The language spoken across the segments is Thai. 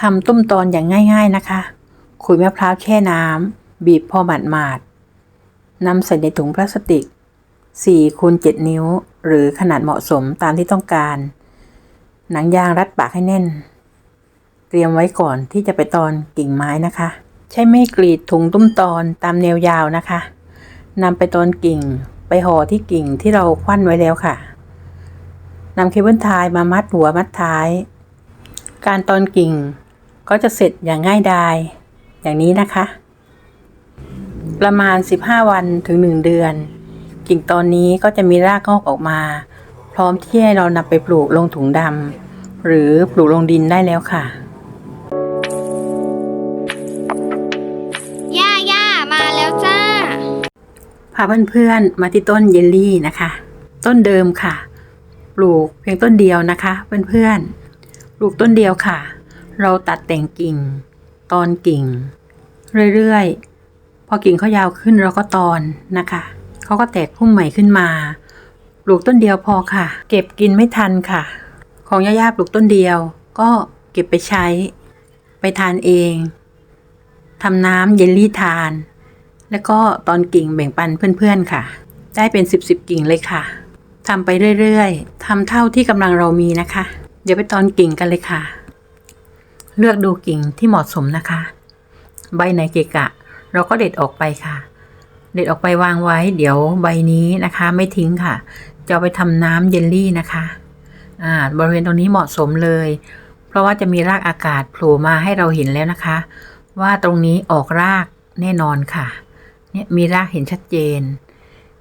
ทำตุ้มตอนอย่างง่าย ๆนะคะ ขุยมะพร้าวแช่น้ำบีบพอหมาดๆนำใส่ในถุงพลาสติก4คูณ7นิ้ว หรือขนาดเหมาะสมตามที่ต้องการ หนังยางรัดปากให้แน่น เตรียมไว้ก่อนที่จะไปตอนกิ่งไม้นะคะ ใช้ไม่กรีดถุงตุ้มตอนตามแนวยาวนะคะนำไปตอนกิ่งไปห่อที่กิ่งที่เราควันไว้แล้วค่ะนำเคเบิลไทยมามัดหัวมัดท้าย การตอนกิ่ง ก็จะเสร็จอย่างง่ายดาย อย่างนี้นะคะ ประมาณ 15 วันถึง 1 เดือน กิ่งตอนนี้ก็จะมีรากงอกออกมา พร้อมที่ให้เรานำไปปลูกลงถุงดำหรือปลูกลงดินได้แล้วค่ะย่าย่ามาแล้วจ้าพาเพื่อนๆมาที่ต้นเยลลี่นะคะ ต้นเดิมค่ะ ปลูกเพียงต้นเดียวนะคะ เพื่อนๆปลูกต้นเดียวค่ะ เราตัดแต่งกิ่ง ตอนกิ่ง เรื่อยๆ พอกิ่งเขายาวขึ้นเราก็ตอนนะคะเขาก็แตกพุ่มใหม่ขึ้นมา ปลูกต้นเดียวพอค่ะ เก็บกินไม่ทันค่ะ ของย่าๆปลูกต้นเดียว ก็เก็บไปใช้ ไปทานเองทำน้ำเยลลี่ทาน แล้วก็ตอนกิ่งแบ่งปันเพื่อนๆค่ะ ได้เป็นสิบสิบกิ่งเลยค่ะทำไปเรื่อยๆทำเท่าที่กำลังเรามีนะคะ เดี๋ยวไปตอนกิ่งกันเลยค่ะ เลือกดูกิ่งที่เหมาะสมนะคะ ใบไหนเกะกะ เราก็เด็ดออกไปค่ะ เด็ดออกไปวางไว้ เดี๋ยวใบนี้นะคะ ไม่ทิ้งค่ะ จะเอาไปทำน้ำเยลลี่นะคะอ่าบริเวณตรงนี้เหมาะสมเลย เพราะว่าจะมีรากอากาศโผล่มาให้เราเห็นแล้วนะคะ ว่าตรงนี้ออกรากแน่นอนค่ะ เนี่ยมีรากเห็นชัดเจน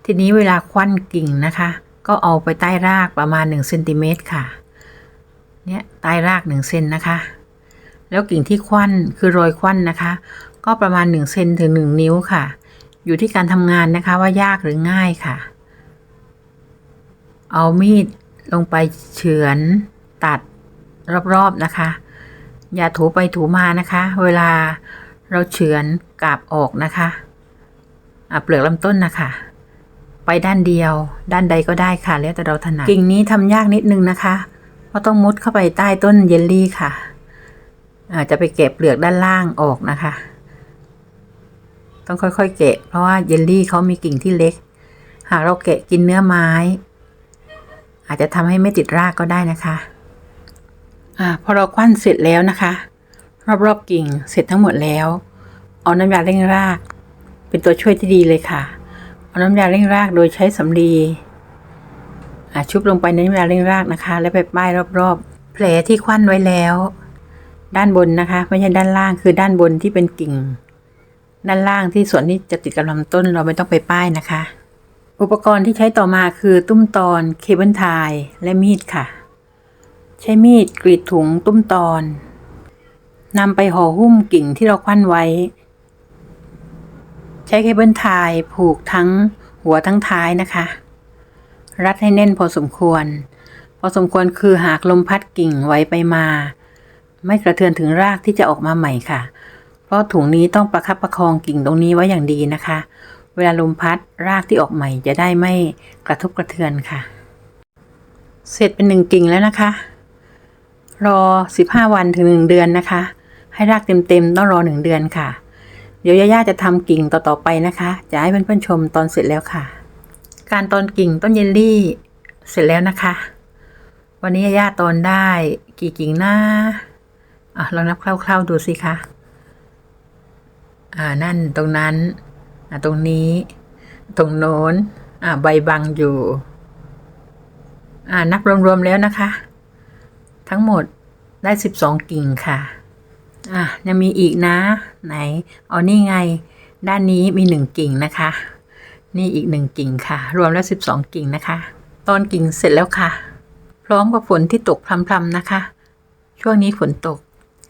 ทีนี้เวลาควันกิ่งนะคะ ก็เอาไปใต้รากประมาณ1เซนติเมตรค่ะ เนี่ยใต้ราก1เซนนะคะ แล้วกิ่งที่ควันคือรอยควันนะคะ ก็ประมาณ1เซนถึง 1 นิ้วค่ะ อยู่ที่การทำงานนะคะว่ายากหรือง่ายค่ะ เอามีดลงไปเฉือนตัดรอบๆนะคะ อย่าถูไปถูมานะคะ เวลาเราเฉือนกาบออกนะคะเปลือกลำต้นนะคะไปด้านเดียว ด้านใดก็ได้ค่ะ แล้วแต่เราถนัดกิ่งนี้ทำยากนิดนึงนะคะ เพราะต้องมุดเข้าไปใต้ต้นเยลลี่ค่ะ จจะไปเก็บเปลือกด้านล่างออกนะคะ ต้องค่อยๆ เกะเพราะว่าเยลลี่เขามีกิ่งที่เล็ก หากเราเกะกินเนื้อไม้ อาจจะทำให้ไม่ติดรากก็ได้นะคะอ่าพอเราควันเสร็จแล้วนะคะ รอบๆกิ่งเสร็จทั้งหมดแล้ว เอาน้ำยาเร่งราก เป็นตัวช่วยที่ดีเลยค่ะ เอาน้ำยาเร่งรากโดยใช้สำลีอ่าชุบลงไปในน้ำยาเร่งรากนะคะ แล้วไปป้ายรอบๆแผลที่ควันไว้แล้ว ด้านบนนะคะ ไม่ใช่ด้านล่างคือด้านบนที่เป็นกิ่ง ด้านล่างที่ส่วนที่จะติดกับลำต้นเราไม่ต้องไปป้ายนะคะ อุปกรณ์ที่ใช้ต่อมาคือตุ้มตอนเคเบิลไทยและมีดค่ะ ใช้มีดกรีดถุงตุ้มตอนนำไปห่อหุ้มกิ่งที่เราควันไว้ ใช้เคเบิลไทยผูกทั้งหัวทั้งท้ายนะคะ รัดให้แน่นพอสมควร พอสมควรคือหากลมพัดกิ่งไหวไปมา ไม่กระเทือนถึงรากที่จะออกมาใหม่ค่ะ เพราะถุงนี้ต้องประคับประคองกิ่งตรงนี้ไว้อย่างดีนะคะ เวลาลมพัดรากที่ออกใหม่จะได้ไม่กระทบกระเทือนค่ะ เสร็จเป็นหนึ่งกิ่งแล้วนะคะ รอ 15 วันถึง1เดือนนะคะ ให้รากเต็มๆต้องรอ1เดือนค่ะ เดี๋ยวย่าๆจะทำกิ่งต่อๆไปนะคะ จะให้เพื่อนๆชมตอนเสร็จแล้วค่ะ การตอนกิ่งต้นเยลลี่เสร็จแล้วนะคะ วันนี้ย่าตอนได้กี่กิ่งหน้า อะลองนับคร่าวๆดูสิคะอ่านั่นตรงนั้นอ่าตรงนี้ ตรงโน้นอ่าใบบังอยู่อ่านับรวมๆแล้วนะคะ ทั้งหมดได้สิบสองกิ่งค่ะอะยังมีอีกนะ ไหนเอานี่ไง ด้านนี้มีหนึ่งกิ่งนะคะ นี่อีกหนึ่งกิ่งค่ะ รวมแล้วสิบสองกิ่งนะคะ ตอนกิ่งเสร็จแล้วค่ะ พร้อมกับฝนที่ตกพรำๆนะคะ ช่วงนี้ฝนตก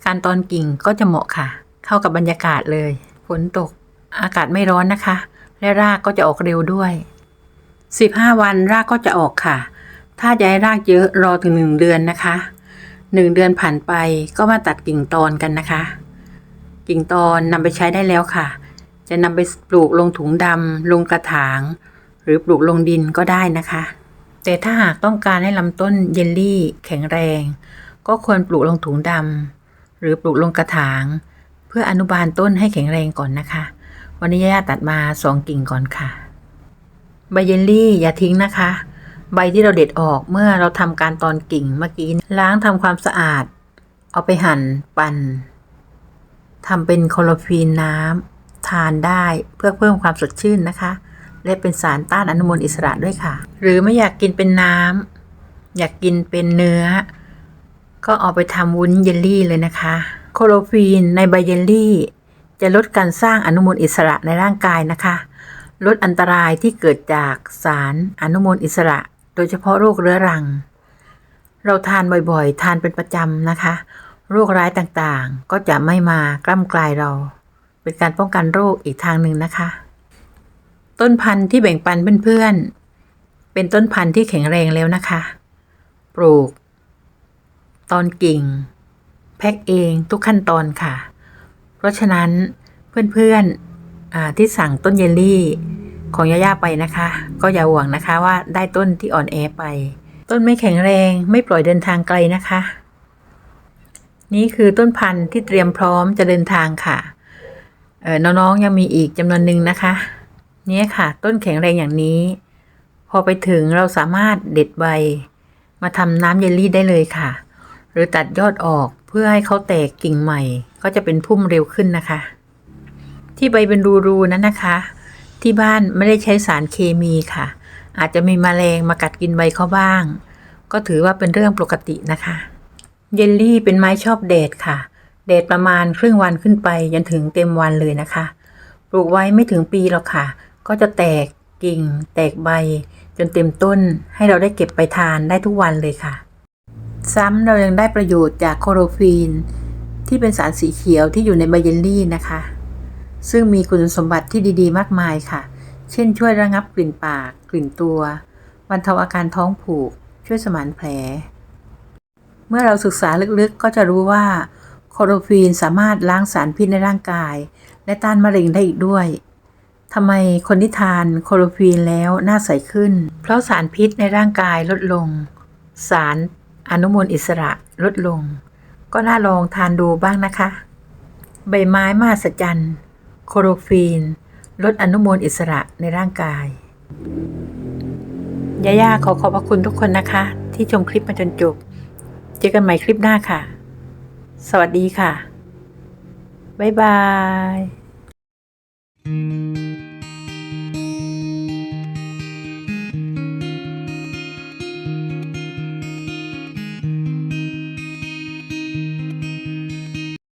การตอนกิ่งก็จะเหมาะค่ะ เข้ากับบรรยากาศเลย ฝนตก อากาศไม่ร้อนนะคะ และรากก็จะออกเร็วด้วย 15 วันรากก็จะออกค่ะ ถ้าจะให้รากเยอะรอถึง1เดือนนะคะ1เดือนผ่านไปก็มาตัดกิ่งตอนกันนะคะ กิ่งตอนนำไปใช้ได้แล้วค่ะ จะนำไปปลูกลงถุงดำลงกระถาง หรือปลูกลงดินก็ได้นะคะ แต่ถ้าหากต้องการให้ลำต้นเยลลี่แข็งแรง ก็ควรปลูกลงถุงดำ หรือปลูกลงกระถาง เพื่ออนุบาลต้นให้แข็งแรงก่อนนะคะ วันนี้ย่าตัดมาสองกิ่งก่อนค่ะ ใบเยลลี่อย่าทิ้งนะคะ ใบที่เราเด็ดออกเมื่อเราทำการตอนกิ่งเมื่อกี้ล้างทำความสะอาด เอาไปหั่นปั่นทำเป็นโคโลฟีนน้ำทานได้เพื่อเพิ่มความสดชื่นนะคะ และเป็นสารต้านอนุมูลอิสระด้วยค่ะ หรือไม่อยากกินเป็นน้ำอยากกินเป็นเนื้อ ก็เอาไปทำวุ้นเยลลี่เลยนะคะ โคโลฟีนในใบเยลลี่ จะลดการสร้างอนุมูลอิสระในร่างกายนะคะ ลดอันตรายที่เกิดจากสารอนุมูลอิสระ โดยเฉพาะโรคเรื้อรัง เราทานบ่อยๆ ทานเป็นประจำนะคะ โรคร้ายต่างๆ ก็จะไม่มากล้ำกลายเรา เป็นการป้องกันโรคอีกทางหนึ่งนะคะ ต้นพันธุ์ที่แบ่งปันเพื่อนๆเป็นต้นพันธุ์ที่แข็งแรงแล้วนะคะ ปลูก ตอนกิ่ง แพ็คเองทุกขั้นตอนค่ะ เพราะฉะนั้นเพื่อนๆอ่าที่สั่งต้นเยลลี่ของย่าๆไปนะคะ ก็อย่าห่วงนะคะว่าได้ต้นที่อ่อนแอไป ต้นไม่แข็งแรงไม่ปล่อยเดินทางไกลนะคะ นี่คือต้นพันธุ์ที่เตรียมพร้อมจะเดินทางค่ะเออน้องๆยังมีอีกจำนวนหนึ่งนะคะนี่ค่ะ ต้นแข็งแรงอย่างนี้ พอไปถึงเราสามารถเด็ดใบ มาทำน้ำเยลลี่ได้เลยค่ะ รือตัดยอดออกเพื่อให้เขาแตกกิ่งใหม่ ก็จะเป็นพุ่มเร็วขึ้นนะคะ ที่ใบเป็นรูๆนั้นนะคะ ที่บ้านไม่ได้ใช้สารเคมีค่ะ อาจจะมีแมลงมากัดกินใบเขาบ้าง ก็ถือว่าเป็นเรื่องปกตินะคะ เยลลี่เป็นไม้ชอบแดดค่ะแดดประมาณครึ่งวันขึ้นไปจนถึงเต็มวันเลยนะคะ ปลูกไว้ไม่ถึงปีหรอกค่ะ ก็จะแตกกิ่ง แตกใบ จนเต็มต้นให้เราได้เก็บไปทานได้ทุกวันเลยค่ะ ซ้ำเรายังได้ประโยชน์จากโคโรฟีน ที่เป็นสารสีเขียวที่อยู่ในใบเยลลี่นะคะ ซึ่งมีคุณสมบัติที่ดีๆ มากมายค่ะ เช่นช่วยระงับกลิ่นปาก กลิ่นตัวบรรเทาอาการท้องผูก ช่วยสมานแผล เมื่อเราศึกษาลึกๆ ก็จะรู้ว่าโคโรฟีนสามารถล้างสารพิษในร่างกาย และต้านมะเร็งได้อีกด้วยทำไมคนที่ทานโคโรฟีนแล้วหน้าใสขึ้น เพราะสารพิษในร่างกายลดลง สาร อนุมูลอิสระลดลง ก็น่าลองทานดูบ้างนะคะ ใบไม้มหัศจรรย์โคโรฟีน ลดอนุมูลอิสระในร่างกายย่าย่าขอขอบพระคุณทุกคนนะคะ ที่ชมคลิปมาจนจบ เจอกันใหม่คลิปหน้าค่ะ สวัสดีค่ะ บ๊ายบาย